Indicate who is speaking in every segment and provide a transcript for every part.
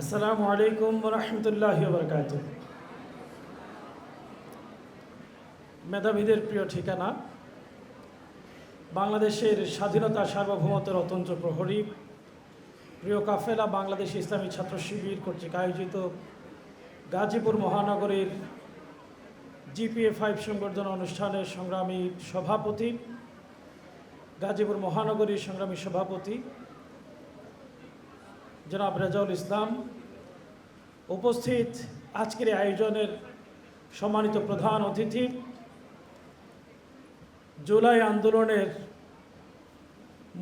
Speaker 1: আসসালামু আলাইকুম রহমতুল্লাহ বরকাত মেধাবীদের প্রিয় ঠিকানা, বাংলাদেশের স্বাধীনতা সার্বভৌমত্বের অতন্ত্র প্রহরী, প্রিয় কাফেলা বাংলাদেশ ইসলামী ছাত্র শিবির কর্তৃক আয়োজিত গাজীপুর মহানগরীর জিপিএ ফাইভ সংবর্ধনা অনুষ্ঠানের সংগ্রামী সভাপতি, গাজীপুর মহানগরীর সংগ্রামী সভাপতি জনাব রেজাউল ইসলাম উপস্থিত আজকের আয়োজনের সম্মানিত প্রধান অতিথি। জুলাই আন্দোলনের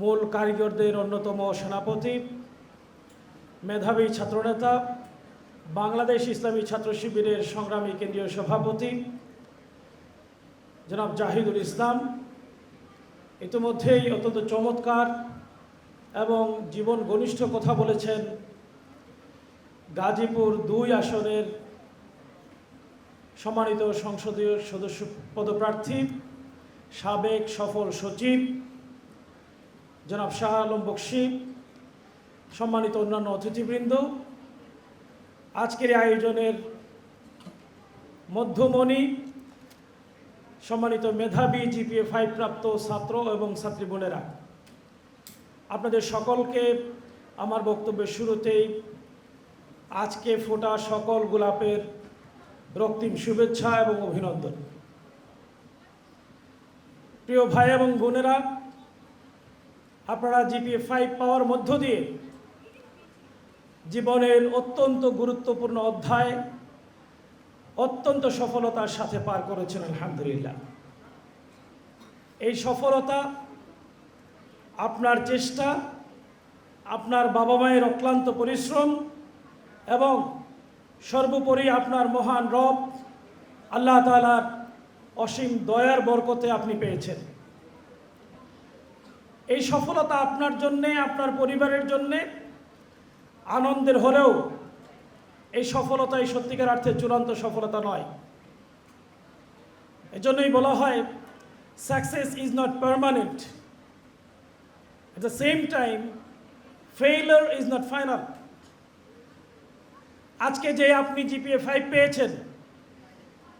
Speaker 1: মূল কারিগরদের অন্যতম সেনাপতি, মেধাবী ছাত্রনেতা, বাংলাদেশ ইসলামী ছাত্র শিবিরের সংগ্রামী কেন্দ্রীয় সভাপতি, জনাব জাহিদুল ইসলাম। ইতিমধ্যেই অত্যন্ত চমৎকার এবং জীবন ঘনিষ্ঠ কথা বলেছেন গাজীপুর দুই আসনের সম্মানিত সংসদীয় সদস্য পদপ্রার্থী, সাবেক সফল সচিব জনাব শাহ আলম বক্সি, সম্মানিত অন্যান্য অতিথিবৃন্দ, আজকের আয়োজনের মধ্যমণি সম্মানিত মেধাবী জিপিএ ফাইভ প্রাপ্ত ছাত্র এবং ছাত্রী বোনেরা। আপনাদের সকলকে আমার বক্তব্যের শুরুতেই আজকে ফোটা সকল গোলাপের রক্তিম শুভেচ্ছা এবং অভিনন্দন। প্রিয় ভাই এবং বোনেরা, আপনারা জিপিএ ফাইভ পাওয়ার মধ্য দিয়ে জীবনের অত্যন্ত গুরুত্বপূর্ণ অধ্যায়, অত্যন্ত সফলতার সাথে পার করেছেন, আলহামদুলিল্লাহ। এই সফলতা আপনার চেষ্টা, আপনার বাবা মায়ের অক্লান্ত পরিশ্রম এবং সর্বোপরি আপনার মহান রব আল্লাহ তালার অসীম দয়ার বরকতে আপনি পেয়েছেন। এই সফলতা আপনার জন্যে, আপনার পরিবারের জন্যে আনন্দের হলেও এই সফলতা এই সত্যিকার অর্থে চূড়ান্ত সফলতা নয়। এজন্যই বলা হয় success is not permanent At the same time, failure is not final. আজকে যে আপনি জিপিএ ফাইভ পেয়েছেন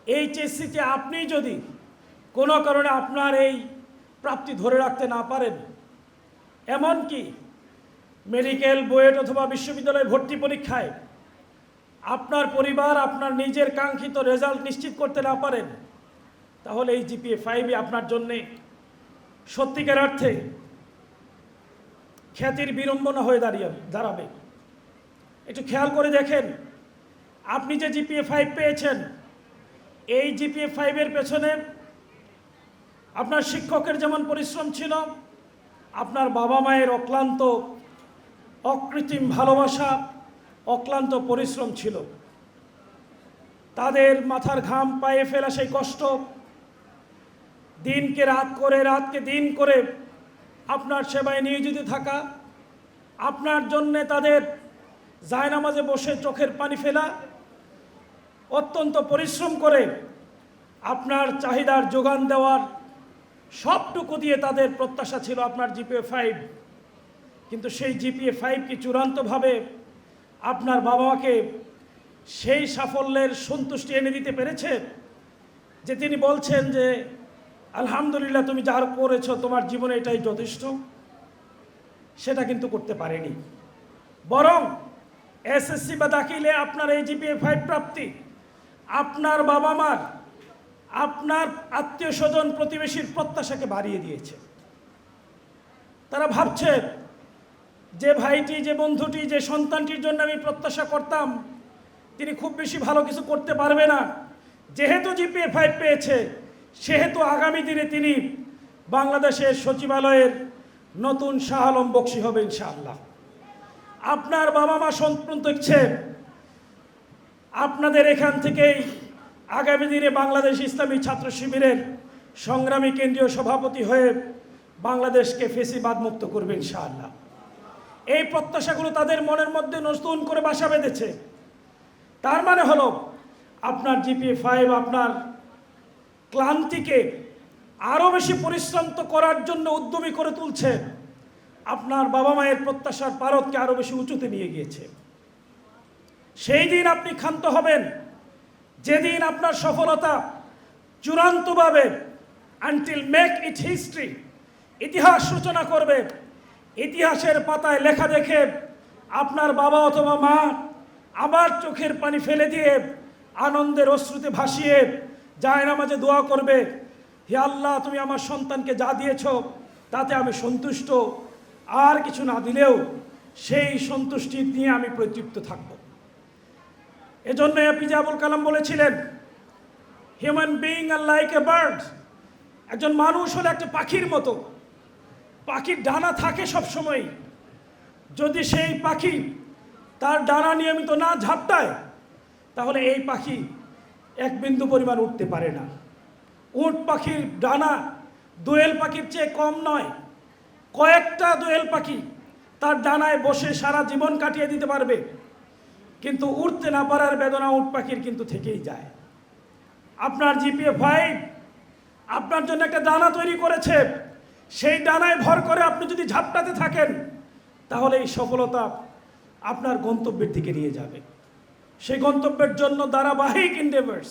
Speaker 1: এইচএসসিতে আপনি যদি কোনো কারণে আপনার এই প্রাপ্তি ধরে রাখতে না পারেন এমনকি মেডিকেল বুয়েট অথবা বিশ্ববিদ্যালয় ভর্তি পরীক্ষায় আপনার পরিবার আপনার নিজের কাঙ্ক্ষিত রেজাল্ট নিশ্চিত করতে না পারেন তাহলে এই জিপিএ ফাইভই আপনার জন্যে সত্যিকার অর্থে খ্যাতির বিড়ম্বনা হয়ে দাঁড়িয়ে দাঁড়াবে। একটু খেয়াল করে দেখেন, আপনি যে জিপিএ ফাইভ পেয়েছেন, এই জিপিএ ফাইভের পেছনে আপনার শিক্ষকের যেমন পরিশ্রম ছিল, আপনার বাবা মায়ের অক্লান্ত অকৃত্রিম ভালোবাসা, অক্লান্ত পরিশ্রম ছিল। তাদের মাথার ঘাম পায়ে ফেলা সেই কষ্ট, দিনকে রাত করে, রাতকে দিন করে আপনার সেবায় নিয়োজিত থাকা, আপনার জন্যে তাদের জায়নামাজে বসে চোখের পানি ফেলা, অত্যন্ত পরিশ্রম করে আপনার চাহিদার যোগান দেওয়ার সবটুকু দিয়ে তাদের প্রত্যাশা ছিল আপনার জিপিএ ফাইভ। কিন্তু সেই জিপিএ ফাইভ কি চূড়ান্তভাবে আপনার বাবা মাকে সেই সাফল্যের সন্তুষ্টি এনে দিতে পেরেছে? যে তিনি বলছেন যে আলহামদুলিল্লাহ, তুমি যার করেছ তোমার জীবনে এটাই যথেষ্ট। সেটা কিন্তু করতে পারেনি। বরং এসএসসি বা দাখিলে আপনার এই জিপিএ ফাইভ প্রাপ্তি, আপনার বাবা মার আপনার আত্মীয় স্বজন প্রতিবেশীর প্রত্যাশাকে বাড়িয়ে দিয়েছে। তারা ভাবছে যে ভাইটি, যে বন্ধুটি, যে সন্তানটির জন্য আমি প্রত্যাশা করতাম, তিনি খুব বেশি ভালো কিছু করতে পারবে না। যেহেতু জিপিএ ফাইভ পেয়েছে সেহেতু আগামী দিনে তিনি বাংলাদেশের সচিবালয়ের নতুন শাহ আলম বক্সি হবে ইনশাআল্লাহ। আপনার বাবা মা সন্তান দেখছে আপনাদের এখান থেকেই আগামী দিনে বাংলাদেশ ইসলামী ছাত্র শিবিরের সংগ্রামী কেন্দ্রীয় সভাপতি হয়ে বাংলাদেশকে ফেসিবাদ মুক্ত করবে ইনশাআল্লাহ। এই প্রত্যাশাগুলো তাদের মনের মধ্যে নতুন করে বাসা বেঁধেছে। তার মানে হলো আপনার জিপিএ ফাইভ আপনার ক্লান্তিকে আরও বেশি পরিশ্রম তো করার জন্য উদ্যমী করে তুলছে, আপনার বাবা মায়ের প্রত্যাশার পারতকে আরও বেশি উঁচুতে নিয়ে গিয়েছে। সেই দিন আপনি ক্ষান্ত হবেন, যেদিন আপনার সফলতা চূড়ান্তভাবে আনটিল মেক ইট হিস্ট্রি ইতিহাস সূচনা করবে, ইতিহাসের পাতায় লেখা দেখে আপনার বাবা অথবা মা আবার চোখের পানি ফেলে দিয়ে আনন্দের অশ্রুতে ভাসিয়ে যায় নামাজে দোয়া করবে, হে আল্লাহ, তুমি আমার সন্তানকে যা দিয়েছ, তাতে আমি সন্তুষ্ট। আর কিছু না দিলেও সেই সন্তুষ্টি নিয়ে আমি প্রতৃপ্ত থাকব। এজন্য এপিজে আবুল কালাম বলেছিলেন human being are like a bird একজন মানুষ হলো একটা পাখির মতো। পাখির ডানা থাকে সব সময় যদি সেই পাখি তার ডানা নিয়মিত না ঝাপটায়, তাহলে এই পাখি এক বিন্দু পরিমাণ উঠতে পারে না। উট পাখির ডানা দোয়েল পাখির চেয়ে কম নয়। কয়েকটা দোয়েল পাখি তার ডানায় বসে সারা জীবন কাটিয়ে দিতে পারবে। কিন্তু উঠতে না পারার বেদনা উট পাখির কিন্তু থেকেই যায়। আপনার জিপিএ ফাইভ আপনার জন্য একটা ডানা তৈরি করেছে। সেই ডানায় ভর করে আপনি যদি ঝাপটাতে থাকেন, তাহলে এই সফলতা আপনার গন্তব্যের দিকে নিয়ে যাবে। সেই গন্তব্যের জন্য ধারাবাহিক ইন্ডেভার্স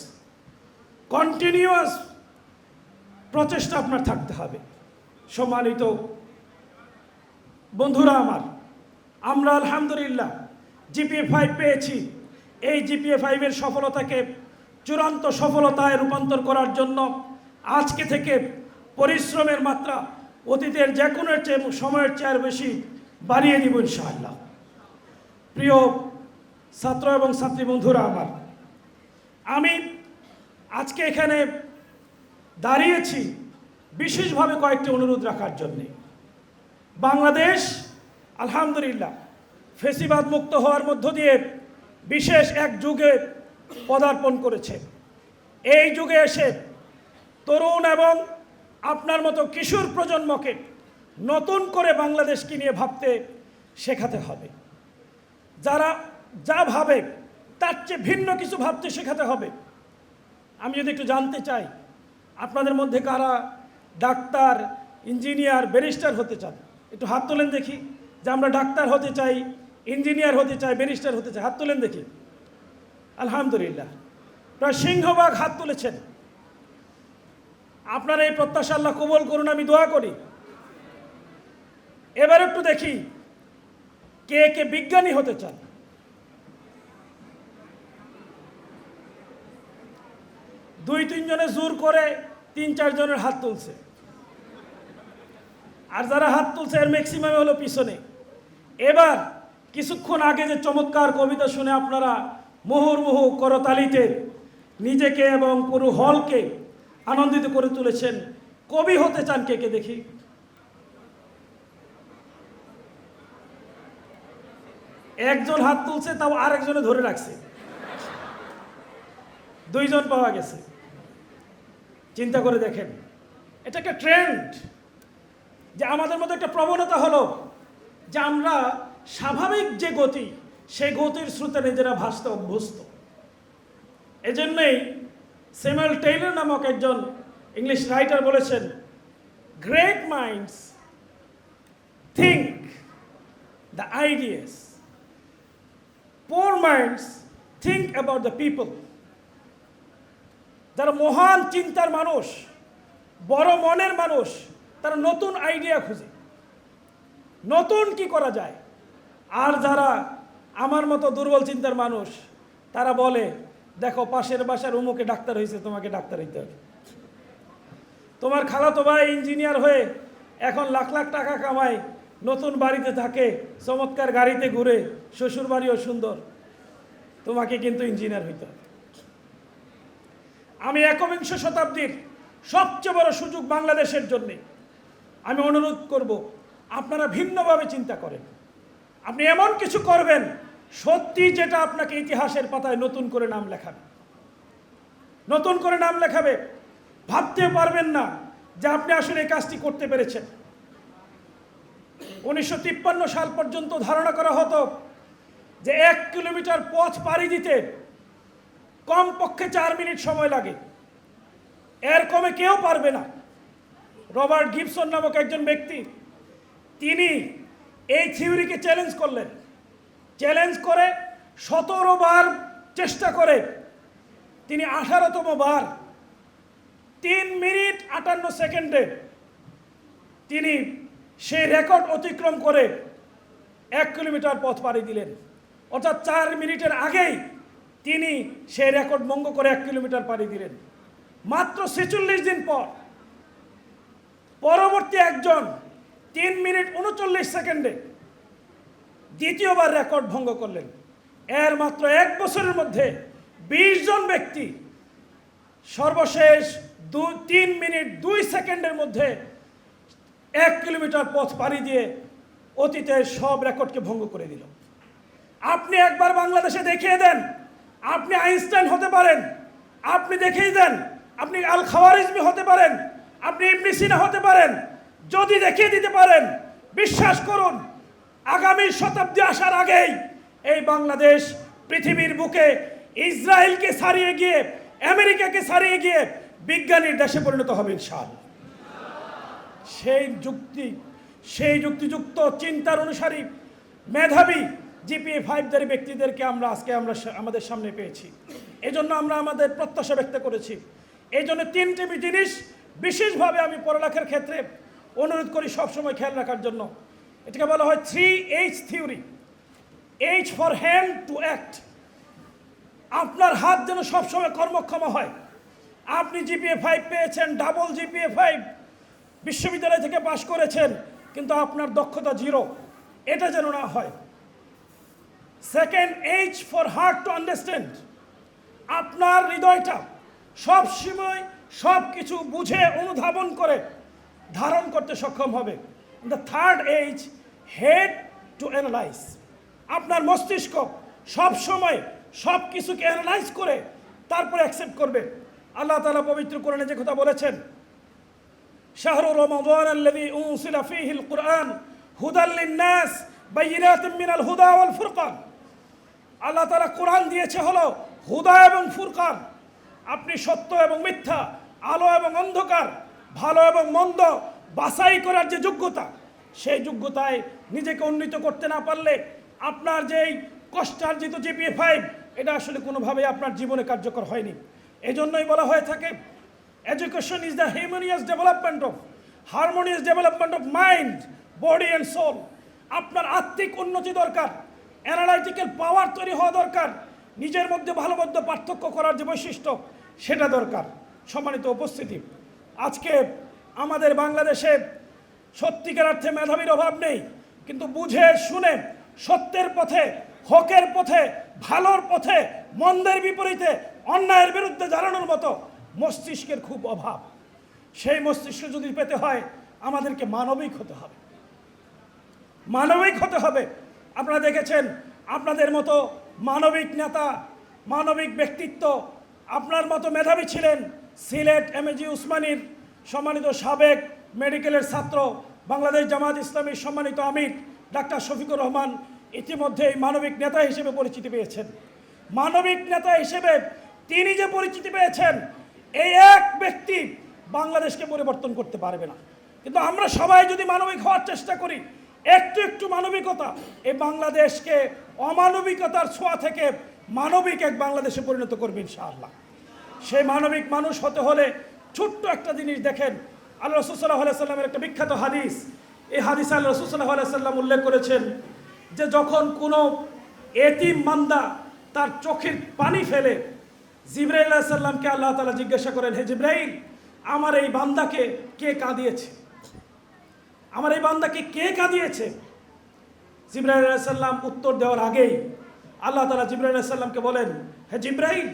Speaker 1: কন্টিনিউয়াস প্রচেষ্টা আপনার থাকতে হবে। সম্মানিত বন্ধুরা আমার, আমরা আলহামদুলিল্লাহ জিপিএ ফাইভ পেয়েছি। এই জিপিএ ফাইভের সফলতাকে চূড়ান্ত সফলতায় রূপান্তর করার জন্য আজকে থেকে পরিশ্রমের মাত্রা অতীতের যে কোনো চেয়ে সময়ের চেয়ে বেশি বাড়িয়ে দিব ইনশাআল্লাহ। প্রিয় ছাত্র এবং ছাত্রী বন্ধুরা আমার, আমি আজকে এখানে দাঁড়িয়েছি বিশেষভাবে কয়েকটি অনুরোধ রাখার জন্যে। বাংলাদেশ, আলহামদুলিল্লাহ, ফেসিবাদ মুক্ত হওয়ার মধ্য দিয়ে বিশেষ এক যুগে পদার্পণ করেছে। এই যুগে এসে তরুণ এবং আপনার মতো কিশোর প্রজন্মকে নতুন করে বাংলাদেশকে নিয়ে ভাবতে শেখাতে হবে। যারা যা ভাবে, তার চেয়ে ভিন্ন কিছু ভাবতে শেখাতে হবে। আমি যদি একটু জানতে চাই, আপনাদের মধ্যে কারা ডাক্তার, ইঞ্জিনিয়ার, ব্যারিস্টার হতে চান? একটু হাত তোলেন দেখি, যে আমরা ডাক্তার হতে চাই, ইঞ্জিনিয়ার হতে চাই, ব্যারিস্টার হতে চাই, হাত তোলেন দেখি। আলহামদুলিল্লাহ। প্রায় সিংহবাগ হাত তুলেছেন। আপনারা এই প্রত্যাশা আল্লাহ কবল করুন, আমি দোয়া করি। এবার একটু দেখি, কে কে বিজ্ঞানী হতে চান? দুই তিনজনে জোর করে তিন চারজনের হাত তুলছে। আর যারা হাত তুলছে, এর ম্যাক্সিমাম হলো পিছনে। এবার কিছুক্ষণ আগে যে চমৎকার কবিতা শুনে আপনারা মুহুর্মুহু করতালিতে নিজেকে এবং পুরো হলকে আনন্দিত করে তুলেছেন। কবি হতে চান কে কে দেখি? একজন হাত তুলছে, তাও আরেকজনে ধরে রাখছে। দুইজন পাওয়া গেছে। চিন্তা করে দেখেন। এটা একটা ট্রেন্ড যে আমাদের মধ্যে একটা প্রবণতা হলো যে আমরা স্বাভাবিক যে গতি সেই গতির স্রোতে নিজেরা ভাসতে অভ্যস্ত। এজন্যই সেমুয়েল টেইলর নামক একজন ইংলিশ রাইটার বলেছেন great minds think the ideas poor minds think about the people যারা মহান চিন্তার মানুষ, বড় মনের মানুষ, তারা নতুন আইডিয়া খুঁজে। নতুন কি করা যায়? আর যারা আমার মতো দুর্বল চিন্তার মানুষ, তারা বলে, দেখো, পাশের বাসার উমুকে ডাক্তার হয়েছে, তোমাকে ডাক্তার হইতে হবে। তোমার খালাতো ভাই ইঞ্জিনিয়ার হয়ে এখন লাখ লাখ টাকা কামায়, নতুন বাড়িতে থাকে, চমৎকার গাড়িতে ঘুরে শ্বশুর বাড়িও সুন্দর। তোমাকে কিন্তু ইঞ্জিনিয়ার হইতে হবে। আমি একবিংশ শতাব্দীর সবচেয়ে বড় সুযোগ বাংলাদেশের জন্যে। আমি অনুরোধ করব, আপনারা ভিন্নভাবে চিন্তা করেন। আপনি এমন কিছু করবেন, সত্যি যেটা আপনাকে ইতিহাসের পাতায় নতুন করে নাম লেখাবে। নতুন করে নাম লেখাবে ভাবতে পারবেন না যে আপনি আসলে এই কাজটি করতে পেরেছেন। উনিশশো তিপ্পান্ন সাল পর্যন্ত ধারণা করা হতো যে এক কিলোমিটার পথ পাড়ি দিতে কমপক্ষে চার মিনিট সময় লাগে। এর কমে কেউ পারবে না। রবার্ট গিবসন নামক একজন ব্যক্তি, তিনি এই থিওরিকে চ্যালেঞ্জ করলেন। চ্যালেঞ্জ করে সতেরো বার চেষ্টা করে, তিনি আঠারোতম বার, তিন মিনিট আটান্ন সেকেন্ডে তিনি সেই রেকর্ড অতিক্রম করে এক কিলোমিটার পথ পাড়ি দিলেন। অর্থাৎ চার মিনিটের আগেই তিনি সেই রেকর্ড ভঙ্গ করে এক কিলোমিটার পাড়ি দিলেন। মাত্র ছেচল্লিশ দিন পর, পরবর্তী একজন তিন মিনিট উনচল্লিশ সেকেন্ডে দ্বিতীয়বার রেকর্ড ভঙ্গ করলেন। এর মাত্র এক বছরের মধ্যে বিশ জন ব্যক্তি সর্বশেষ দু, তিন মিনিট দুই সেকেন্ডের মধ্যে এক কিলোমিটার পথ পাড়ি দিয়ে অতীতের সব রেকর্ডকে ভঙ্গ করে দিল। আপনি একবার বাংলাদেশে দেখিয়ে দেন আপনি আইনস্টাইন হতে পারেন। আপনি দেখিয়ে দেন, আপনি আল খাওয়ারিজমি হতে পারেন, আপনি ইবনে সিনা হতে পারেন, যদি দেখিয়ে দিতে পারেন, বিশ্বাস করুন, আগামী শতাব্দী আসার আগেই এই বাংলাদেশ পৃথিবীর বুকে ইসরায়েলকে ছাড়িয়ে গিয়ে, আমেরিকাকে ছাড়িয়ে গিয়ে বিজ্ঞানীর দেশে পরিণত হবে ইনশাআল্লাহ। সেই যুক্তি, সেই যুক্তিযুক্ত চিন্তার অনুসারী মেধাবী জিপিএ ফাইভধারী ব্যক্তিদেরকে আমরা আজকে আমরা আমাদের সামনে পেয়েছি। এই জন্য আমরা আমাদের প্রত্যাশা ব্যক্ত করেছি। এই জন্য তিনটি জিনিস বিশেষভাবে আমি পড়ালেখার ক্ষেত্রে অনুরোধ করি সবসময় খেয়াল রাখার জন্য। এটাকে বলা হয় three H theory. H for hand to act. আপনার হাত যেন সবসময় কর্মক্ষম হয়। আপনি জিপিএ ফাইভ পেয়েছেন, ডাবল জিপিএ ফাইভ। বিশ্ববিদ্যালয় থেকে পাশ করেছেন, কিন্তু আপনার দক্ষতা জিরো। এটা যেন না হয়। Second H for heart to understand আপনার হৃদয়টা সব সময় সব কিছু বুঝে, অনুধাবন করে, ধারণ করতে সক্ষম হবে। The third H head to analyse আপনার মস্তিষ্ক সব সময় সব কিছুকে অ্যানালাইজ করে, তারপরে অ্যাকসেপ্ট করবে। আল্লাহ তালা পবিত্র কোরআনে যে কথা বলেছেন শাহরু রমাদান আল্লাযী উনসিলা ফীহিল কুরআন হুদাল নাস বা বাইয়িনাতিন মিনাল হুদা ওয়াল ফুরকান। আল্লাহ তারা কোরআন দিয়েছে হলো হুদা এবং ফুরকান। আপনি সত্য এবং মিথ্যা, আলো এবং অন্ধকার, ভালো এবং মন্দ বাছাই করার যে যোগ্যতা, সেই যোগ্যতায় নিজেকে উন্নীত করতে না পারলে আপনার যেই কষ্টার্জিত জিপিএ ফাইভ এটা আসলে কোনোভাবেই আপনার জীবনে কার্যকর হয়নি। এই জন্যই বলা হয়ে থাকে education is the harmonious development of harmonious development of mind body and soul আপনার আত্মিক উন্নতি দরকার অ্যানালাইটিক্যাল পাওয়ার তৈরি হওয়া দরকার। নিজের মধ্যে ভালো মন্দ পার্থক্য করার যে বৈশিষ্ট্য, সেটা দরকার। সম্মানিত উপস্থিতি, আজকে আমাদের বাংলাদেশে সত্যিকার অর্থে মেধাবীর অভাব নেই, কিন্তু বুঝে শুনে সত্যের পথে, হকের পথে, ভালোর পথে, মন্দের বিপরীতে, অন্যায়ের বিরুদ্ধে দাঁড়ানোর মতো মস্তিষ্কের খুব অভাব। সেই মস্তিষ্ক যদি পেতে হয়, আমাদেরকে মানবিক হতে হবে। মানবিক হতে হবে। আপনারা দেখেছেন, আপনাদের মতো মানবিক নেতা, মানবিক ব্যক্তিত্ব, আপনার মতো মেধাবী ছিলেন সিলেট এমএজি উসমানীর সম্মানিত সাবেক মেডিকেলের ছাত্র, বাংলাদেশ জামাত ইসলামীর সম্মানিত আমির ডাক্তার শফিকুর রহমান ইতিমধ্যেই মানবিক নেতা হিসেবে পরিচিতি পেয়েছেন। মানবিক নেতা হিসেবে তিনি যে পরিচিতি পেয়েছেন, এই এক ব্যক্তি বাংলাদেশকে পরিবর্তন করতে পারবে না। কিন্তু আমরা সবাই যদি মানবিক হওয়ার চেষ্টা করি একটু একটু মানবিকতা। এই বাংলাদেশকে অমানবিকতার ছোঁয়া থেকে মানবিক এক বাংলাদেশে পরিণত করবে ইনশাআল্লাহ। সেই মানবিক মানুষ হতে হলে ছোট্ট একটা জিনিস দেখেন, আল্লাহ রসুল্লাহ সাল্লামের একটা বিখ্যাত হাদিস। এই হাদিস আল্লাহ রসুল্লাহ সাল্লাম উল্লেখ করেছেন যে যখন কোনো এতিম মান্দা তার চোখের পানি ফেলে, জিব্রাইল সাল্লামকে আল্লাহ তালা জিজ্ঞাসা করেন, হে জিব্রাইল, আমার এই বান্দাকে কে কাঁদিয়েছে? আমার এই বান্দাকে কে কাঁদিয়েছে? জিব্রাইল সাল্লাম উত্তর দেওয়ার আগেই আল্লাহ তালা সাল্লামকে বলেন, হে জিব্রাইল,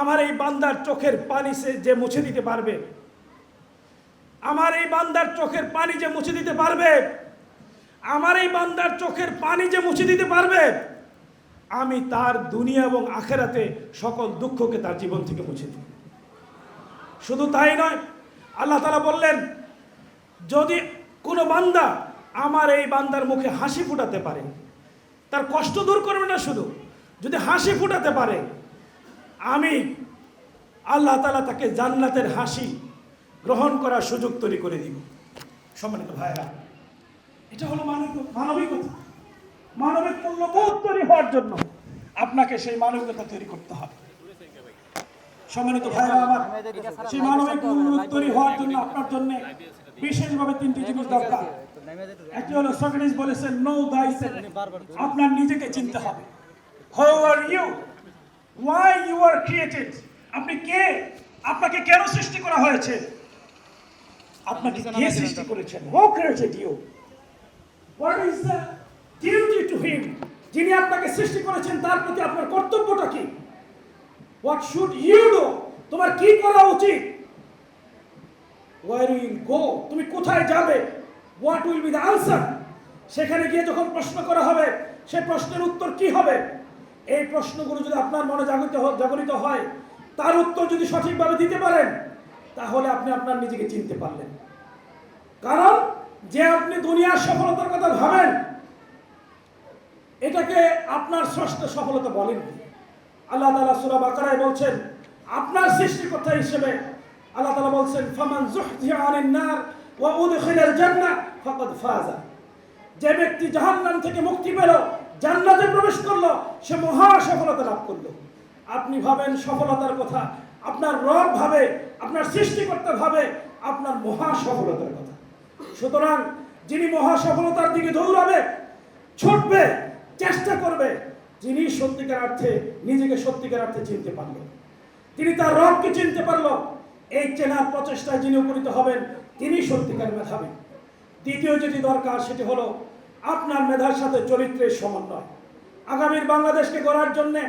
Speaker 1: আমার এই বান্দার চোখের পানি সে যে মুছে দিতে পারবে? আমার এই বান্দার চোখের পানি যে মুছে দিতে পারবে? আমার এই বান্দার চোখের পানি যে মুছে দিতে পারবে? আমি তার দুনিয়া এবং আখেরাতে সকল দুঃখকে তার জীবন থেকে মুছে দিই। শুধু তাই নয়, আল্লাহ তালা বললেন, যদি কোনো বান্দা আমার এই বান্দার মুখে হাসি ফুটাতে পারে। তার কষ্ট দূর করবে না শুধু। যদি হাসি ফুটাতে পারে, আমি আল্লাহ তালা তাকে জান্নাতের হাসি গ্রহণ করার সুযোগ তৈরি করে দিব। সম্মানিত ভাইরা এটা হলো মানবিক, মানবিকতা। মানবিক মূল্যবোধ তৈরি হওয়ার জন্য আপনাকে সেই মানবিকতা তৈরি করতে হবে। সম্মানিত ভাইরা আমার সেই মানবিক মূল্যবোধ তৈরি হওয়ার জন্য আপনার জন্য বিশেষভাবে তিনটি জিনিস দরকার। একটি হলো সক্রেটিস বলেছেন নো দাই আপনার নিজেকে চিনতে হবে। How are you why you are created আপনি কে? আপনাকে কেন সৃষ্টি করা হয়েছে? আপনাকে কে সৃষ্টি করেছেন? Who created you what is the duty to him যিনি আপনাকে সৃষ্টি করেছেন তার প্রতি আপনার কর্তব্যটা কি? হোয়াট শুড ইউ ডু তোমার কি করা উচিত? ওয়ার উইল গো তুমি কোথায় যাবে? What will be the answer সেখানে গিয়ে যখন প্রশ্ন করা হবে সেই প্রশ্নের উত্তর কি হবে? এই প্রশ্নগুলো যদি আপনার মনে জাগরিত জাগরিত হয়, তার উত্তর যদি সঠিকভাবে দিতে পারেন, তাহলে আপনি আপনার নিজেকে চিনতে পারলেন। কারণ যে আপনি দুনিয়ার সফলতার কথা ভাবেন, এটাকে আপনার ষষ্ঠ সফলতা বলেন আল্লাহ তালা সুরা বাকারায় বলছেন, আপনার সৃষ্টিকর্তা হিসেবে আল্লাহ তালা বলছেন, ফামান জুহজিয়া আনিন নার ওয়া উদখিলাল জান্নাহ ফাকাদ ফাজা। যে ব্যক্তি জাহান্নাম থেকে মুক্তি পেল, জান্নাতে প্রবেশ করল, সে মহা সফলতা লাভ করল। আপনি ভাবেন সফলতার কথা, আপনার রব ভাবে, আপনার সৃষ্টিকর্তা ভাবে, আপনার মহা সফলতার কথা। সুতরাং যিনি মহা সফলতার দিকে দৌড়াবে, ছুটবে, চেষ্টা করবে যিনি সত্যিকার অর্থে নিজেকে সত্যিকার অর্থে চিনতে পারল তিনি তার রবকে চিনতে পারল এই চেনার প্রচেষ্টায় যিনি উপনীত হবেন, তিনি সত্যিকার মেধাবী। দ্বিতীয় যেটি দরকার, সেটি হলো আপনার মেধার সাথে চরিত্রের সমন্বয়। আগামীর বাংলাদেশকে গড়ার জন্যে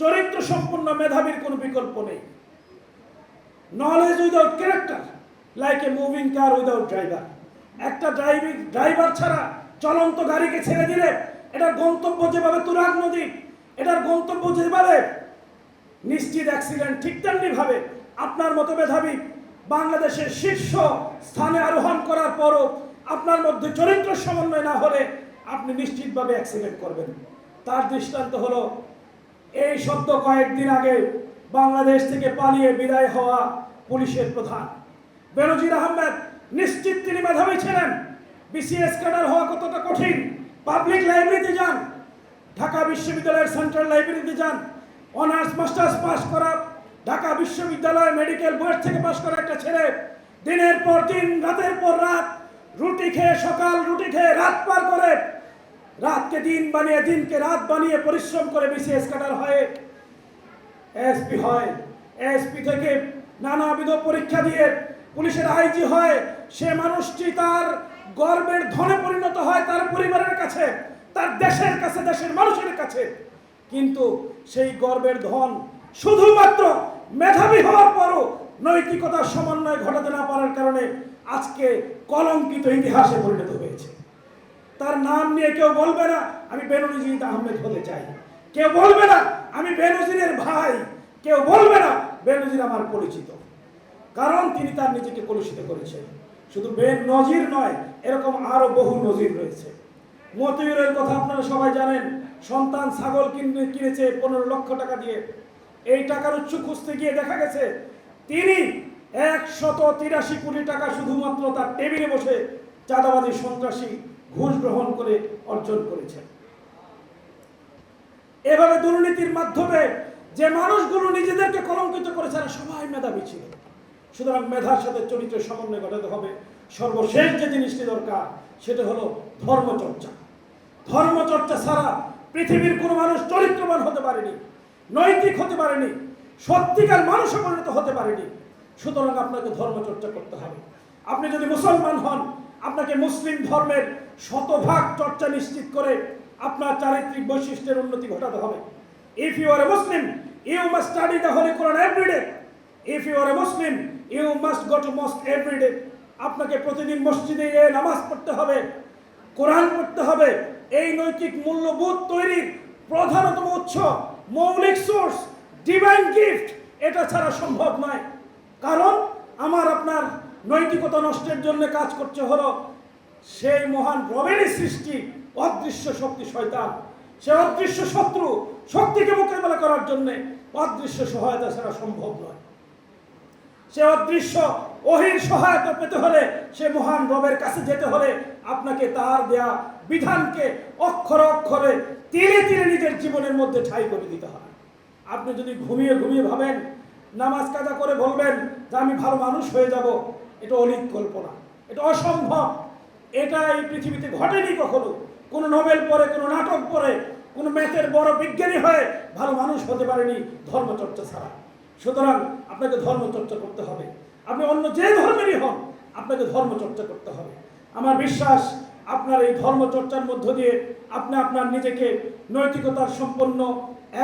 Speaker 1: চরিত্র সম্পূর্ণ মেধাবীর কোনো বিকল্প নেই। Knowledge without character like a moving car without driver একটা ড্রাইভিং ড্রাইভার ছাড়া চলন্ত গাড়িকে ছেড়ে দিলে এটার গন্তব্য যেভাবে তুরাগ নদী, এটার গন্তব্য যেভাবে নিশ্চিত অ্যাক্সিডেন্ট ঠিক তেমনি ভাবে আপনার মতো মেধাবী বাংলাদেশের শীর্ষ স্থানে আরোহণ করার পরও আপনার মধ্যে চরিত্র সমন্বয় না হলে আপনি নিশ্চিতভাবে অ্যাক্সিডেন্ট করবেন। তার দৃষ্টান্ত হলো, এই সদ্য কয়েকদিন আগে বাংলাদেশ থেকে পালিয়ে বিদায় হওয়া পুলিশের প্রধান। বেনজির আহমেদ নিশ্চিত তিনি মেধাবী ছিলেন। বিসিএস ক্যাডার হওয়া কতটা কঠিন, পাবলিক লাইব্রেরিতে যান। ঢাকা বিশ্ববিদ্যালয়ের সেন্ট্রাল লাইব্রেরিতে যান। অনার্স মাস্টার্স পাস করা ঢাকা বিশ্ববিদ্যালয় মেডিকেল বোর্ড থেকে পাস করা একটা ছেলে, দিনের পর দিন, রাতের পর রাত, রুটি খেয়ে সকাল, রুটি খেয়ে রাত পার করে, রাতকে দিন বানিয়ে, দিনকে রাত বানিয়ে পরিশ্রম করে বিসিএস কাটার হয়ে এসপি হয়। এসপি থেকে নানাবিধ পরীক্ষা দিয়ে পুলিশের আইজি হয়। সে মানুষটি তার গর্বের ধনে পরিণত হয় তার পরিবারের কাছে, তার দেশের কাছে, দেশের মানুষের কাছে। কিন্তু সেই গর্বের ধন শুধুমাত্র মেধাবী হওয়ার পরও নৈতিকতার সমন্বয় ঘটাতে না পারার কারণে আজকে কলঙ্কিত ইতিহাসে পরিণত হয়েছে। তার নাম নিয়ে কেউ বলবে না, আমি বেনজির আহমেদ হতে চাই। কেউ বলবে না, আমি বেনজিরের ভাই। কেউ বলবে না, বেনজির আমার পরিচিত। কারণ তিনি তার নিজেকে কলুষিত করেছেন। শুধু বেন নজির নয়, এরকম আরও বহু নজির রয়েছে। মতিউরের কথা আপনারা সবাই জানেন, সন্তান ছাগল কিনে কিনেছে পনেরো লক্ষ টাকা দিয়ে। এই টাকার উৎস খুঁজতে গিয়ে দেখা গেছে, তিনি একশত তিরাশি কোটি টাকা শুধুমাত্র তার টেবিলে বসে চাঁদাবাদী সন্ত্রাসী ঘুষ গ্রহণ করে অর্জন করেছেন। এভাবে দুর্নীতির মাধ্যমে যে মানুষগুলো নিজেদেরকে কলঙ্কিত করেছে তারা সবাই মেধাবী ছিল। সুতরাং মেধার সাথে চরিত্রের সমন্বয় ঘটাতে হবে। সর্বশেষ যে জিনিসটি দরকার, সেটা হলো ধর্মচর্চা। ধর্মচর্চা ছাড়া পৃথিবীর কোনো মানুষ চরিত্রবান হতে পারেনি। নৈতিক হতে পারেনি, সত্যিকার মানুষে পরিণত হতে পারেনি। সুতরাং আপনাকে ধর্মচর্চা করতে হবে। আপনি যদি মুসলমান হন, আপনাকে মুসলিম ধর্মের শতভাগ চর্চা নিশ্চিত করে আপনার চারিত্রিক বৈশিষ্ট্যের উন্নতি ঘটাতে হবে। If you are a Muslim you must study the holy Quran everyday if you are a Muslim you must go to mosque everyday আপনাকে প্রতিদিন মসজিদে গিয়ে নামাজ পড়তে হবে, কোরআন পড়তে হবে। এই নৈতিক মূল্যবোধ তৈরির প্রধানতম উৎস মৌলিক সোর্স ডিভাইন গিফট এটা ছাড়া সম্ভব নয়। কারণ আমার আপনার নৈতিকতা নষ্টের জন্য কাজ করছে হলো সেই মহান রবেরই সৃষ্টি, অদৃশ্য শক্তি শয়তান। সে অদৃশ্য শত্রু শক্তিকে মোকাবেলা করার জন্য অদৃশ্য সহায়তা ছাড়া সম্ভব নয়। সে অদৃশ্য অহির সহায়তা পেতে হলে সে মহান রবের কাছে যেতে হলে আপনাকে তার দেয়া বিধানকে অক্ষরে অক্ষরে তিলে তিলে নিজের জীবনের মধ্যে ঠাই করে দিতে হয়। আপনি যদি ঘুমিয়ে ঘুমিয়ে ভাবেন, নামাজ কাজা করে বলবেন যে আমি ভালো মানুষ হয়ে যাব, এটা অলিক কল্পনা, এটা অসম্ভব। এটা এই পৃথিবীতে ঘটেনি কখনো। কোনো নোবেল পড়ে, কোনো নাটক পড়ে, কোনো ম্যাথের বড় বিজ্ঞানী হয়ে ভালো মানুষ হতে পারেনি ধর্মচর্চা ছাড়া। সুতরাং আপনাকে ধর্মচর্চা করতে হবে। আপনি অন্য যে ধর্মেরই হন, আপনাকে ধর্মচর্চা করতে হবে। আমার বিশ্বাস আপনার এই ধর্মচর্চার মধ্য দিয়ে আপনি আপনার নিজেকে নৈতিকতার সম্পন্ন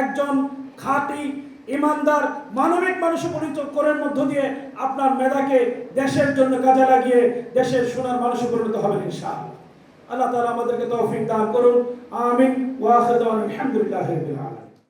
Speaker 1: একজন খাঁটি, ইমানদার, মানবিক মানুষে পরিচয় করার মধ্য দিয়ে আপনার মেধাকে দেশের জন্য কাজে লাগিয়ে দেশের সোনার মানুষে পরিণত হবেন ইনশাআল্লাহ। আল্লাহ তাআলা আমাদেরকে তৌফিক দান করুন। আমিন। ওয়া আলহামদুলিল্লাহ